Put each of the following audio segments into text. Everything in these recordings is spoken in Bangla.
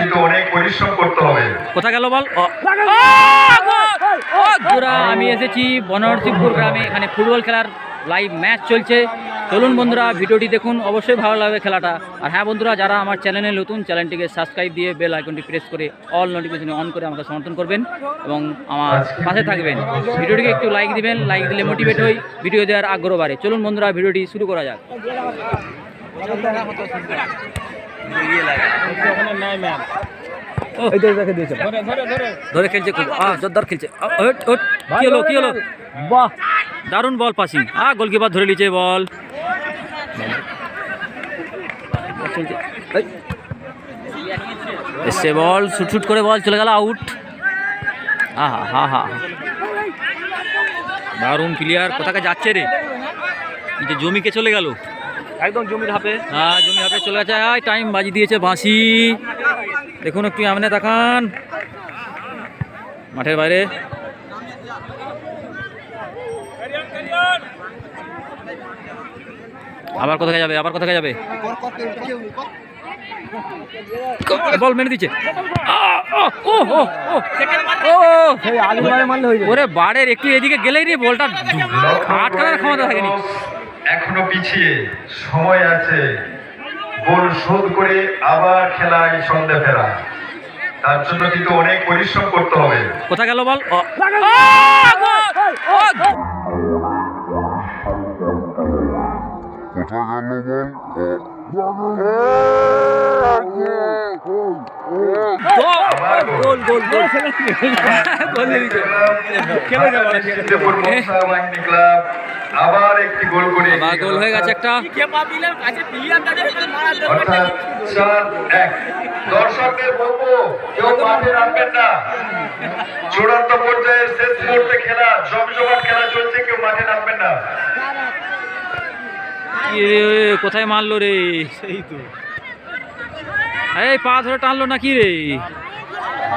কিন্তু অনেক পরিশ্রম করতে হবে। কোথা গেল বল? বন্ধুরা আমি এসেছি বনরসিংপুর গ্রামে। এখানে ফুটবল খেলার লাইভ ম্যাচ চলছে। চলুন বন্ধুরা ভিডিওটি দেখুন। অবশ্যই ভালো লাগবে খেলাটা। আর হ্যাঁ বন্ধুরা যারা আমার চ্যানেলে নতুন চ্যানেলটিকে সাবস্ক্রাইব দিয়ে বেল আইকনটি প্রেস করে অল নোটিফিকেশন অন করে আমাকে সমর্থন করবেন এবং আমার পাশে থাকবেন। ভিডিওটিকে একটু লাইক দিবেন। লাইক দিলে মোটিভেট হই ভিডিও দেওয়ার আগ্রহ বাড়ে। চলুন বন্ধুরা ভিডিওটি শুরু করা যাক। ধরে খেলছে আহ, জোরদার খেলছে। দারুণ বল পাসিং আহ গোলকিপার ধরে নিচে বল। এসছে বল শুট করে বল, চলে গেল আউট আহা, হা হা। দারুণ প্লেয়ার কোথাকে যাচ্ছে রে? জমিকে চলে গেল। একদম জমির হাফে হ্যাঁ জমি হাতে চলে গেছে। টাইম বাজি দিয়েছে বাঁশি। দেখুন একটু সামনে তাকান। মাঠের বাইরে। আবার কোথায় যাবে? আবার কোথায় যাবে? বল মেরে দিচ্ছে। হয়ে ওরে বাড়ের একটু এদিকে গেলেই রে বলটা। আটকানোর ক্ষমতা থাকেনি। এখনও পিছিয়ে সময় আছে। গোল শোধ করে আবার খেলায় সন্ধে ফেরা। তার জন্য কিন্তু অনেক পরিশ্রম করতে হবে। কোথা গেল বল? গেল গোল। আবার একটি গোল করে গোল হয়ে গেছে একটা। অর্থাৎ চার এক দর্শকদের বলব কেউ মাঠে নামবেন না। চূড়ান্ত পর্যায়ের শেষ মুহূর্তে খেলা জমজমাট খেলা চলছে কেউ মাঠে নামবেন না। কি রে, কোথায় মারলো রে? সেই তো। এই পা ধরে টানলো নাকি রে?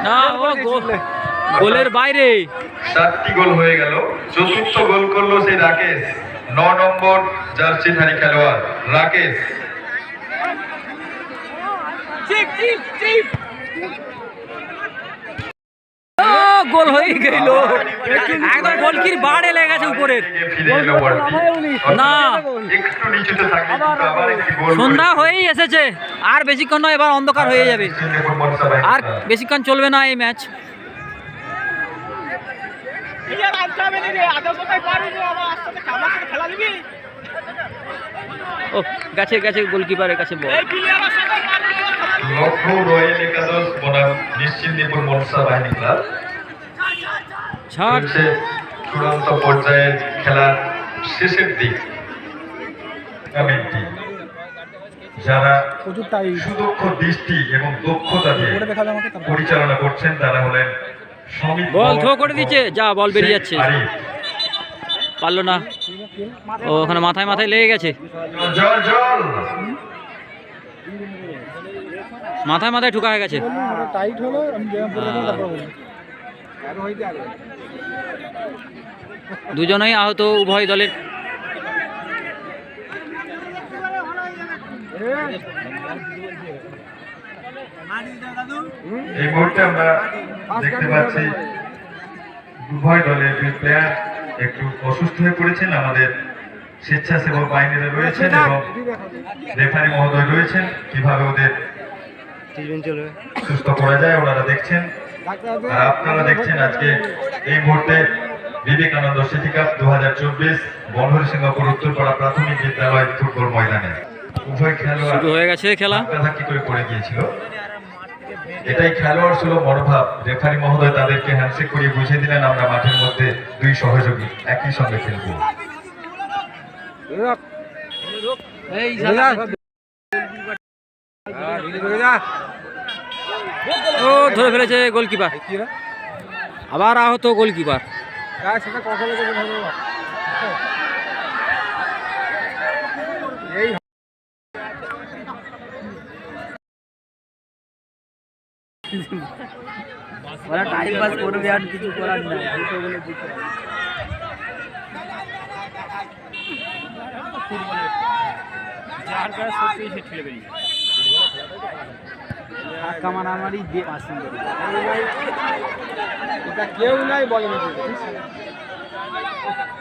না ও গোল গোলের বাইরে। সাতটি গোল হয়ে গেল। চতুর্থ গোল করল সেই রাকেশ। ন নম্বর জার্সিধারী খেলোয়াড় রাকেশ। গোল হয়ে গেল। একদম গোলকির বাড়ে উপরের। না। একটু নিচুতে থাকলে কিন্তু আবার একটি গোল সন্ধ্যা হয়েই এসেছে। আর বেশিক্ষণ নয় এবার অন্ধকার হয়ে যাবে। আর বেশিক্ষণ চলবে না এই ম্যাচ। ও গেছে গেছে গোলকিপারের কাছে বল। লখনৌ রয়্যাল একাদশ বনাম নিশ্চিন্দিপুর মনসা বাহিনী ক্লাব। হচ্ছে চূড়ান্ত পর্যায়ের খেলার শেষের দিক। কমিটি যারা প্রচুর সুদক্ষ দৃষ্টি এবং দক্ষতা দিয়ে। পরিচালনা করছেন তারা হলেন বল থ্রো করে দিচ্ছে। যা বল বেরিয়ে যাচ্ছে। পারল না। ও ওখানে মাথায় মাথায় লেগে গেছে। জল জল। মাথায় মাথায় ঠুকা হয়ে গেছে। দুজনেই আহত উভয় দলের। এই মুহূর্তে আমরা দেখতে পাচ্ছি উভয় দলের দুই প্লেয়ার একটু অসুস্থ হয়ে পড়েছেন। আমাদের স্বেচ্ছাসেবক বাহিনীরা রয়েছেন এবং রেফারি মহোদয় রয়েছেন। কীভাবে ওদের সুস্থ করা যায় ওনারা দেখছেন। আর আপনারা দেখছেন আজকে এই মুহূর্তে বিবেকানন্দ সিটি কাপ দু হাজার চব্বিশ বনহরি সিংহপুর উত্তরপাড়া প্রাথমিক বিদ্যালয় ফুটবল ময়দানে। উভয় খেলোয়াড় হয়ে গেছে খেলা। করে পড়ে গিয়েছিল। এটাই খেলোয়াড় ছিল মনোভাব। রেফারি মহোদয় তাদেরকে হ্যান্ডশেক করিয়ে বুঝিয়ে দিলেন আমরা মাঠের মধ্যে দুই সহযোগী একই সঙ্গে খেলব। ও ধরে ফেলেছে গোলকিপার আবার আহত গোলকিপার সেটা কথা ওরা টাইম পাস করবে আর কিছু করার নাই যার কাছে সত্যি সে ঠেলে বেরিয়ে ধাক্কা মারামারি দিয়ে পাস এটা কেউ নাই বলে এটা কেউ নাই বলে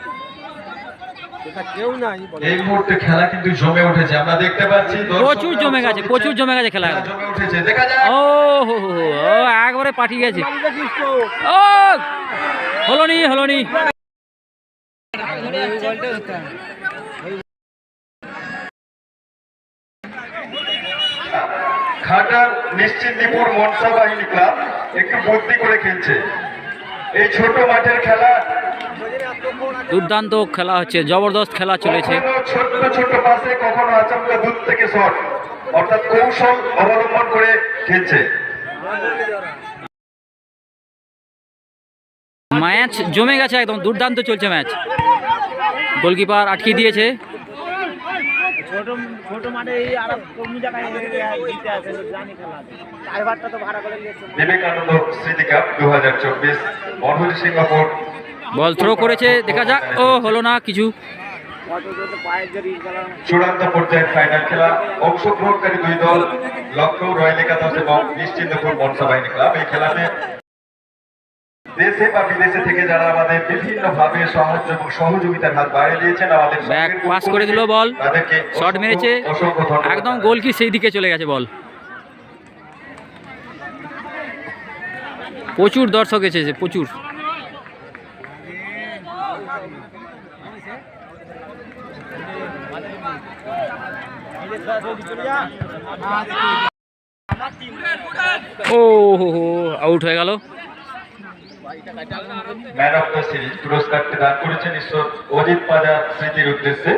এই মুহূর্তে খেলা কিন্তু জমে উঠেছে। আমরা দেখতে পাচ্ছি প্রচুর জমে গেছে প্রচুর জমে গেছে খেলা। খেলা জমে উঠেছে। দেখা যাক। ও হো হো হো, ও একবারে পাঠিয়ে গেছে। ও হলো নি হলো নি খাটার নিশ্চিন্তিপুর মনসা বাহিনী ক্লাব একটু বুদ্ধি করে খেলছে। এই ছোট মাঠের খেলা দুর্দান্ত খেলা হচ্ছে জবরদস্ত খেলা চলেছে। কখনো ছোট্ট পাশে কখনো আচমকা দূর থেকে শট অর্থাৎ কৌশল অবলম্বন করে খেলছে। ম্যাচ জমে গেছে একদম দুর্দান্ত চলছে ম্যাচ। গোলকিপার আটকে দিয়েছে। ছোট ছোট মাঠে এই আর কোন জায়গায় জিতে আছে জানি খেলা ড্রাইভারটা তো ভাড়া করে নিয়েছে। বিবেকানন্দ স্মৃতি কাপ দু হাজার চব্বিশ সিঙ্গাপুর বল থ্রো করেছে দেখা যাক। ও হলো না কিছু। চূড়ান্ত পর্যায়ের ফাইনাল খেলা অংশগ্রহণকারী দুই দল রয়্যাল একাদশ এবং নিশ্চিন্তপুর বাহিনী ক্লাব। এই খেলাতে দেশে বা বিদেশে থেকে যারা আমাদের বিভিন্ন ভাবে সাহায্য এবং সহযোগিতার হাত বাড়িয়ে দিয়েছেন আমাদের ব্যাক পাস করে দিল বল। শট মেরেছে। একদম। গোল কি সেই দিকে চলে গেছে বল। প্রচুর দর্শক এসেছে প্রচুর। ও, হো হো আউট হয়ে গেল। ম্যান অফ দ্য সিরিজ পুরস্কারটি দান করেছেন ঈশ্বর অজিত পাজা স্মৃতির উদ্দেশ্যে।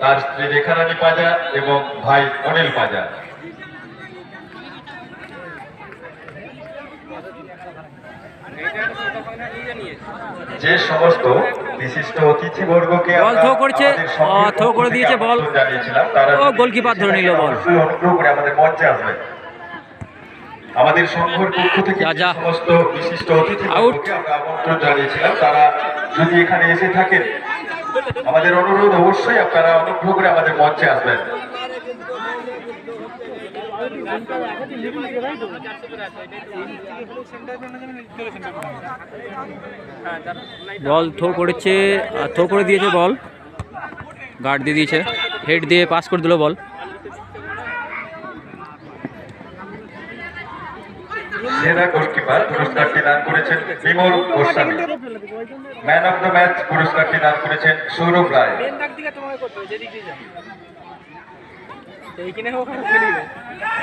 তার স্ত্রী রেখারানী পাজা এবং ভাই অনিল পাজা। যে সমস্ত বিশিষ্ট অতিথিবর্গকে বল আমরা থ্রো করছে। থ্রো করে দিয়েছে বল। জানিয়েছিলাম তারা ও, গোলকিপার ধরে নিল বল। অনুগ্রহ করে আমাদের মঞ্চে আসবে আমাদের সংঘের পক্ষ থেকে যা, সমস্ত বিশিষ্ট. অতিথিবর্গকে আমরা আমন্ত্রণ জানিয়েছিলাম তারা যদি এখানে এসে থাকেন আমাদের অনুরোধ অবশ্যই আপনারা অনুগ্রহ করে আমাদের মঞ্চে আসবেন বল থ্রো করেছে থ্রো করে দিয়েছে বল। গার্ড দিয়ে দিয়েছে। হেড দিয়ে পাস করে দিল বল। অফ সৌরভ রায়।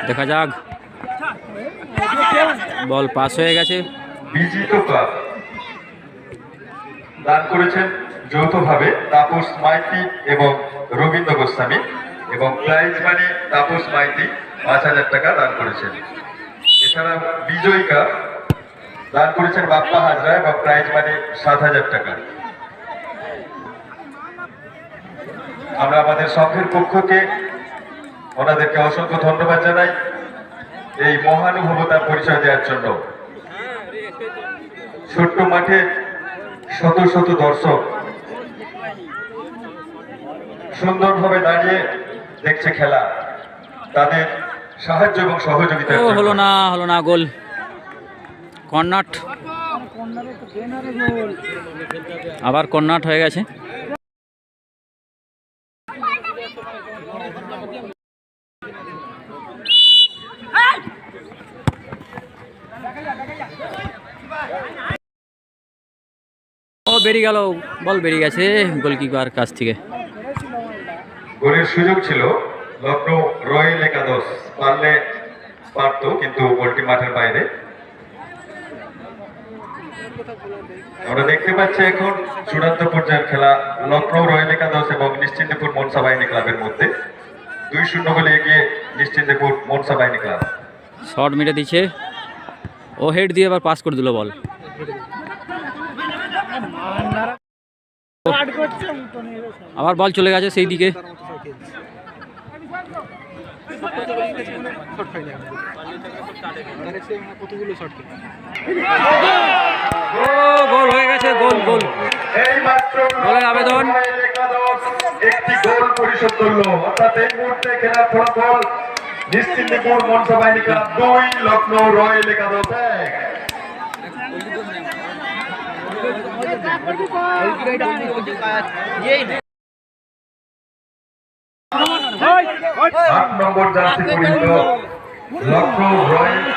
দেখা যাক। বল পাস হয়ে গেছে। বিজিত ক্লাব দান করেছেন যৌথভাবে তাপস মাইতি এবং রবীন্দ্র গোস্বামী এবং প্রাইজ মানি তাপস মাইতি পাঁচ হাজার টাকা দান করেছেন। এছাড়া বিজয়ী কাপ দান করেছেন বাপ্পা হাজরা এবং প্রাইজ মানি সাত হাজার টাকা। আমরা আমাদের সংঘের পক্ষকে ওনাদেরকে অসংখ্য ধন্যবাদ জানাই এই মহানুভবতার পরিচয় দেওয়ার জন্য। ছোট্ট মাঠে শত শত দর্শক সুন্দরভাবে দাঁড়িয়ে দেখছে খেলা। তাদের সাহায্য এবং সহযোগিতা হলো না হলো না গোল। কর্নাট আবার কর্নাট হয়ে গেছে। বেরিয়ে গেল বল বেরিয়ে গেছে গোলকিপার কাছ থেকে। গোলের সুযোগ ছিল লখনৌ রয়্যাল একাদশ। পারলে পারতো কিন্তু গোলটি মাঠের বাইরে। আমরা দেখতে পাচ্ছি এখন চূড়ান্ত পর্যায়ের খেলা লখনৌ রয়্যাল একাদশ এবং নিশ্চিন্তপুর মনসা বাহিনী ক্লাবের মধ্যে। দুই শূন্য গোলে এগিয়ে নিশ্চিন্তপুর মনসা বাহিনী ক্লাব। শর্ট মেরে দিচ্ছে। ও হেড দিয়ে আবার পাস করে দিল বল আট করছে তো নেই রে সব। আবার বল চলে গেছে সেই দিকে। গোল হয়ে গেছে, গোল গোল। গোলের আবেদন। একটি গোল পরিশোধ করল। অর্থাৎ এই মুহূর্তে খেলার ফলাফল নিশ্চিন্তিপুর মনসা বাহিনী দুই একাদশ এক। আট নম্বর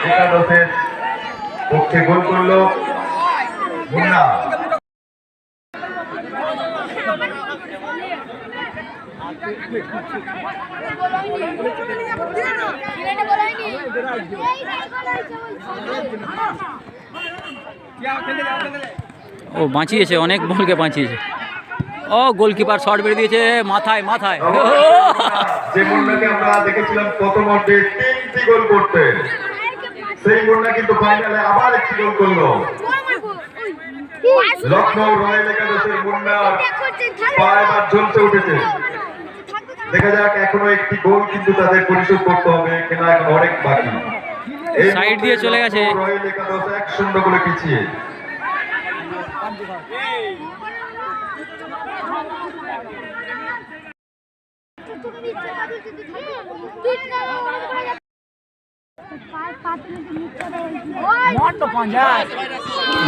একাদশের পক্ষে গোল করল মুন্না ও বাঁচিয়েছে অনেক বলকে বাঁচিয়েছে। ও গোলকিপার শট বেরিয়ে দিয়েছে মাথায় মাথায়। যে মুন্নাকে আমরা দেখেছিলাম প্রথম অর্ধে তিনটি গোল করতে। সেই মুন্না কিন্তু ফাইনালে আবার একটি গোল করল। লখনৌ রয়্যাল একাদশের মুন্নার পা এবার জ্বলতে উঠেছে। দেখা যাক এখনও একটি গোল কিন্তু তাদের পরিশোধ করতে হবে খেলা এখন অনেক বাকি। এই Side দিয়ে চলে গেছে। রয়্যাল একাদশ এক শূন্য করে পিছিয়ে।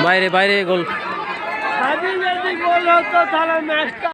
বাইরে বাইরে গোল। গোল হতো তাহলে ম্যাচটা